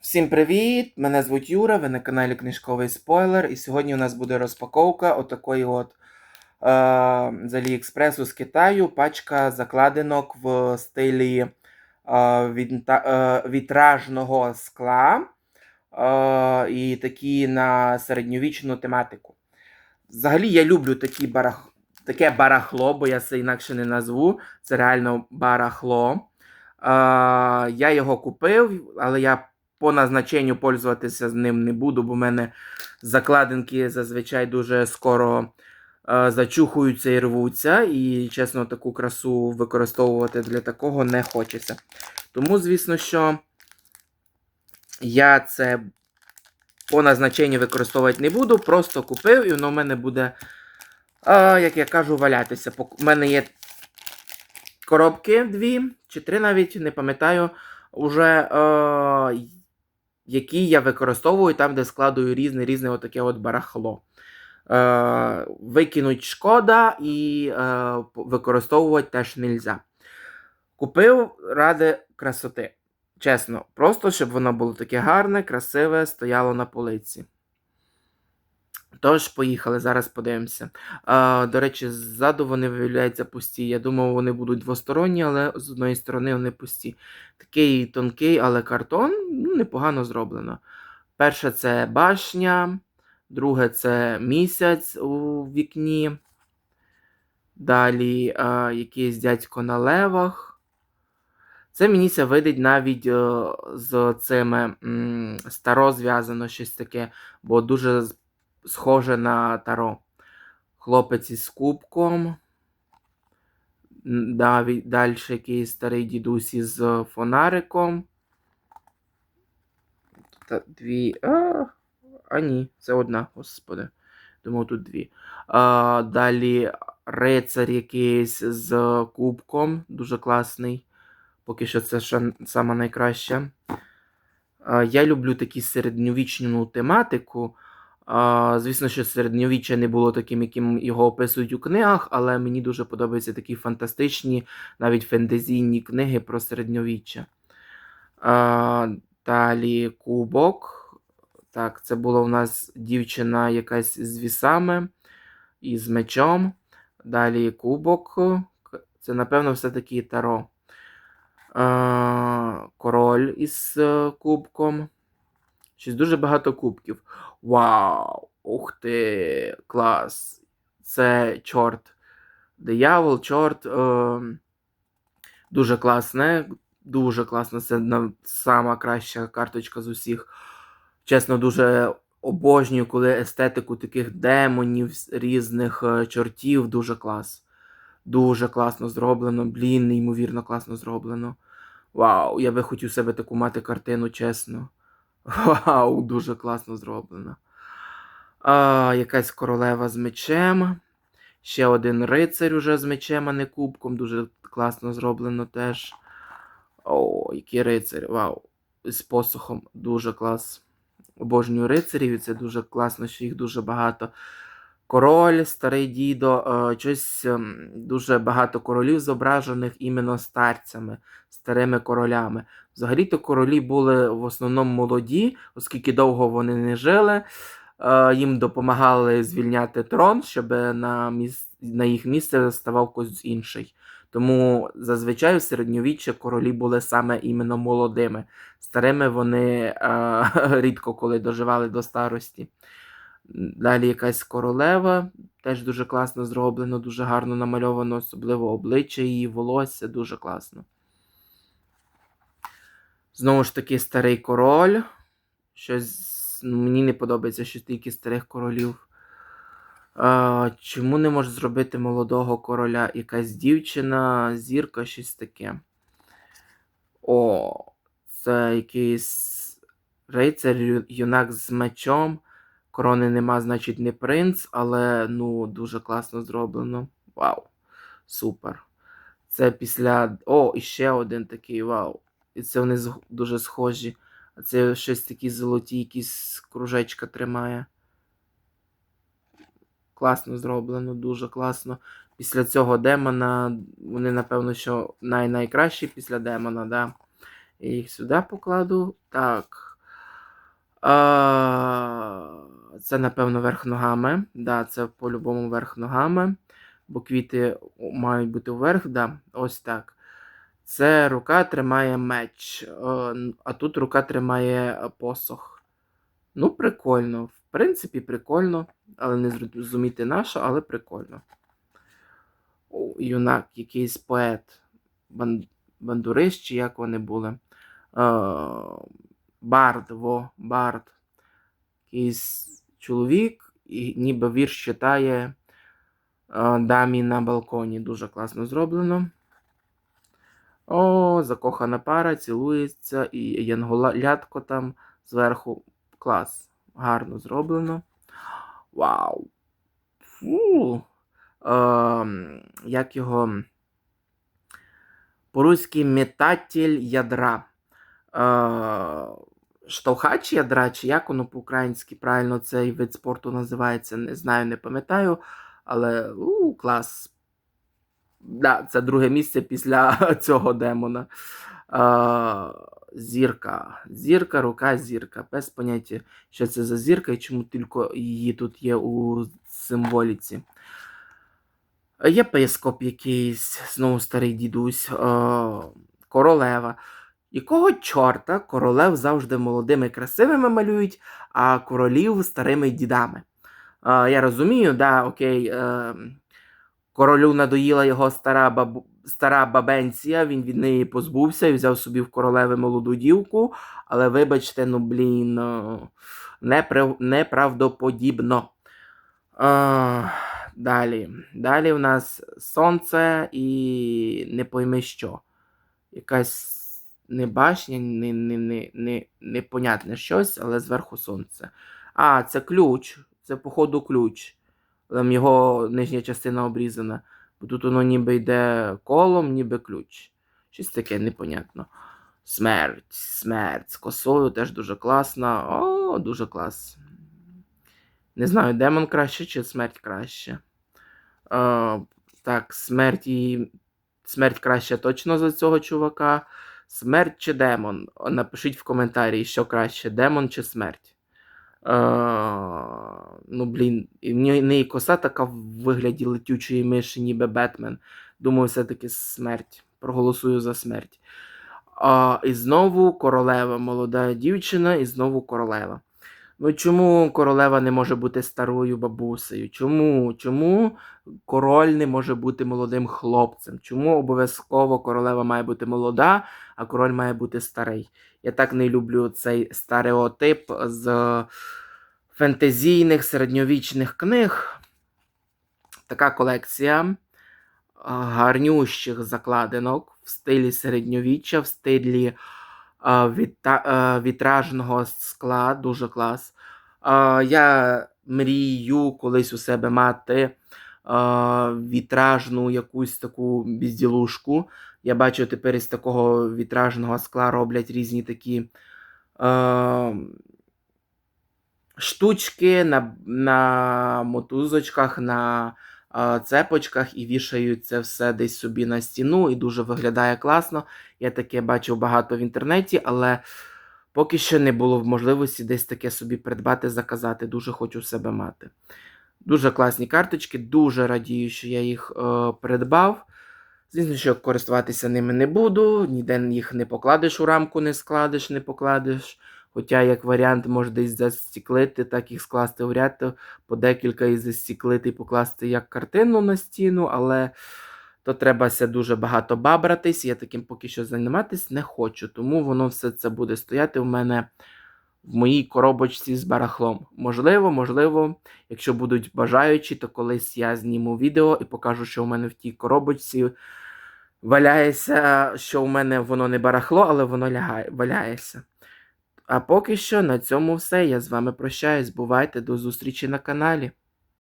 Всім привіт! Мене звуть Юра, ви на каналі Книжковий Спойлер. І сьогодні у нас буде розпаковка отакої от е, з Аліекспресу з Китаю. Пачка закладинок в стилі е, вінта, е, вітражного скла е, і такі на середньовічну тематику. Взагалі я люблю такі барах... таке барахло, бо я це інакше не назву. Це реально барахло. Е, я його купив, але я по назначенню пользуватися з ним не буду, бо в мене закладинки зазвичай дуже скоро е, зачухуються і рвуться. І, чесно, таку красу використовувати для такого не хочеться. Тому, звісно, що я це по назначенню використовувати не буду, просто купив, і воно в мене буде, е, як я кажу, валятися. У мене є коробки дві чи три навіть, не пам'ятаю. Уже е, які я використовую там, де складую різне різне отаке от барахло. Е, Викинуть шкода і е, використовувати теж нельзя. Купив ради красоти. Чесно, просто щоб воно було таке гарне, красиве, стояло на полиці. Тож, поїхали, зараз подивимося. А, До речі, ззаду вони виявляються пусті. Я думав, вони будуть двосторонні, але з одної сторони вони пусті. Такий тонкий, але картон ну, непогано зроблено. Перше це башня, друге це місяць у вікні. Далі а, якийсь дядько на левах. Це мені це видить навіть о, з цими старо зв'язано щось таке, бо дуже схоже на таро. Хлопець із кубком. Далі, якийсь старий дідусь із фонариком. Та дві. А, а ні, це одна, господи. Думаю, тут дві. А, Далі рицар якийсь з кубком. Дуже класний. Поки що це найкраще. А, Я люблю таку середньовічну тематику. Звісно, що середньовіччя не було таким, яким його описують у книгах, але мені дуже подобаються такі фантастичні, навіть фентезійні книги про середньовіччя. Далі кубок. Так, це була у нас дівчина якась з вісами і з мечом. Далі кубок. Це, напевно, все-таки таро. Король із е, кубком. Щось дуже багато кубків. Вау! Ух ти! Клас! Це чорт. Диявол, чорт. Е, Дуже класне. Дуже класно. Це сама краща карточка з усіх. Чесно, дуже обожнюю, коли естетику таких демонів, різних е, чортів. Дуже клас. Дуже класно зроблено. Блін, неймовірно класно зроблено. Вау! Я би хотів себе таку мати картину, чесно. Вау, дуже класно зроблено. А, Якась королева з мечем. Ще один рицарь уже з мечем, а не кубком. Дуже класно зроблено теж. О, який рицар. Вау. З посухом дуже клас. Обожнюю рицарів, і це дуже класно, що їх дуже багато. Король, старий дідо, щось дуже багато королів зображених іменно старцями, старими королями. Взагалі-то королі були в основному молоді, оскільки довго вони не жили. Їм допомагали звільняти трон, щоб на міс... на їх місце ставав хтось інший. Тому зазвичай у середньовіччя королі були саме іменно молодими. Старими вони а, рідко коли доживали до старості. Далі якась королева, теж дуже класно зроблено, дуже гарно намальовано, особливо обличчя її, волосся, дуже класно. Знову ж таки, старий король. Щось ну, мені не подобається що тільки старих королів. А, Чому не можу зробити молодого короля? Якась дівчина, зірка, щось таке. О, це якийсь рицар, юнак з мечом. Корони нема, значить, не принц, але ну, дуже класно зроблено. Вау! Супер. Це після. О, і ще один такий вау. І це вони дуже схожі. А це щось такі золоті, якісь кружечка тримає. Класно зроблено, дуже класно. Після цього демона. Вони, напевно, що най найкращі після демона, да. Я їх сюди покладу. Так. А, це, напевно, верх ногами. Да, це по-любому верх ногами. Бо квіти мають бути вверх, да, ось так. Це рука тримає меч, е, а тут рука тримає е, посох. Ну, прикольно. В принципі, прикольно, але не зрозуміти на але прикольно. Юнак, якийсь поет, бан... бандурист, чи як вони були. Е, Бард, во, Бард. Якийсь чоловік, і ніби вірш читає е, дамі на балконі. Дуже класно зроблено. О, закохана пара, цілується, і янголятко там зверху. Клас. Гарно зроблено. Вау. Фу. Ем, як його. По-руськи метатель ядра. Е, штовхач ядра, чи як воно по-українськи правильно цей вид спорту називається, не знаю, не пам'ятаю. Але у, клас. Да, це друге місце після цього демона. Е, зірка. Зірка, рука, зірка. Без поняття, що це за зірка і чому тільки її тут є у символіці. Єпископ якийсь, знову старий дідусь, королева. Якого чорта королев завжди молодими і красивими малюють, а королів старими дідами? Е, я розумію, да, окей, е, королю надоїла його стара, бабу, стара бабенція, він від неї позбувся і взяв собі в королеви молоду дівку, але вибачте, ну блін, е, неправдоподібно. Е, Далі. Далі в нас сонце і не пойми що. Якась не башня, не, не, не, не, непонятне щось, але зверху сонце. А, це ключ. Це, походу, ключ. Там його нижня частина обрізана. Бо тут воно ніби йде колом, ніби ключ. Щось таке непонятно. Смерть, смерть. З косою теж дуже класно. О, дуже клас. Не знаю, демон краще чи смерть краще. Е, так, смерть і... смерть краще точно за цього чувака. Смерть чи демон? Напишіть в коментарі, що краще, демон чи смерть. Е, ну, блін, і в неї коса така в вигляді летючої миші, ніби Бетмен. Думаю, все-таки смерть. Проголосую за смерть. А, і знову королева, молода дівчина, і знову королева. Ну чому королева не може бути старою бабусею? Чому? Чому король не може бути молодим хлопцем? Чому обов'язково королева має бути молода, а король має бути старий? Я так не люблю цей стереотип з фентезійних середньовічних книг. Така колекція гарнющих закладинок в стилі середньовіччя, в стилі вітражного скла, дуже клас. Я мрію колись у себе мати вітражну якусь таку безділушку. Я бачу, тепер із такого вітражного скла роблять різні такі штучки на, на мотузочках, на цепочках і вішають це все десь собі на стіну, і дуже виглядає класно. Я таке бачив багато в інтернеті, але поки що не було можливості десь таке собі придбати, заказати. Дуже хочу себе мати. Дуже класні карточки, дуже радію, що я їх е, придбав. Звісно, що користуватися ними не буду, ніде їх не покладеш у рамку, не складеш, не покладеш. Хоча, як варіант, може десь застіклити, так їх скласти в ряд, по декілька і застіклити і покласти як картину на стіну, але то треба все дуже багато бабратись. Я таким поки що займатися не хочу. Тому воно все це буде стояти в мене в моїй коробочці з барахлом. Можливо, можливо, якщо будуть бажаючі, то колись я зніму відео і покажу, що в мене в тій коробочці валяється, що в мене воно не барахло, але воно лягає, валяється. А поки що на цьому все. Я з вами прощаюсь. Бувайте до зустрічі на каналі.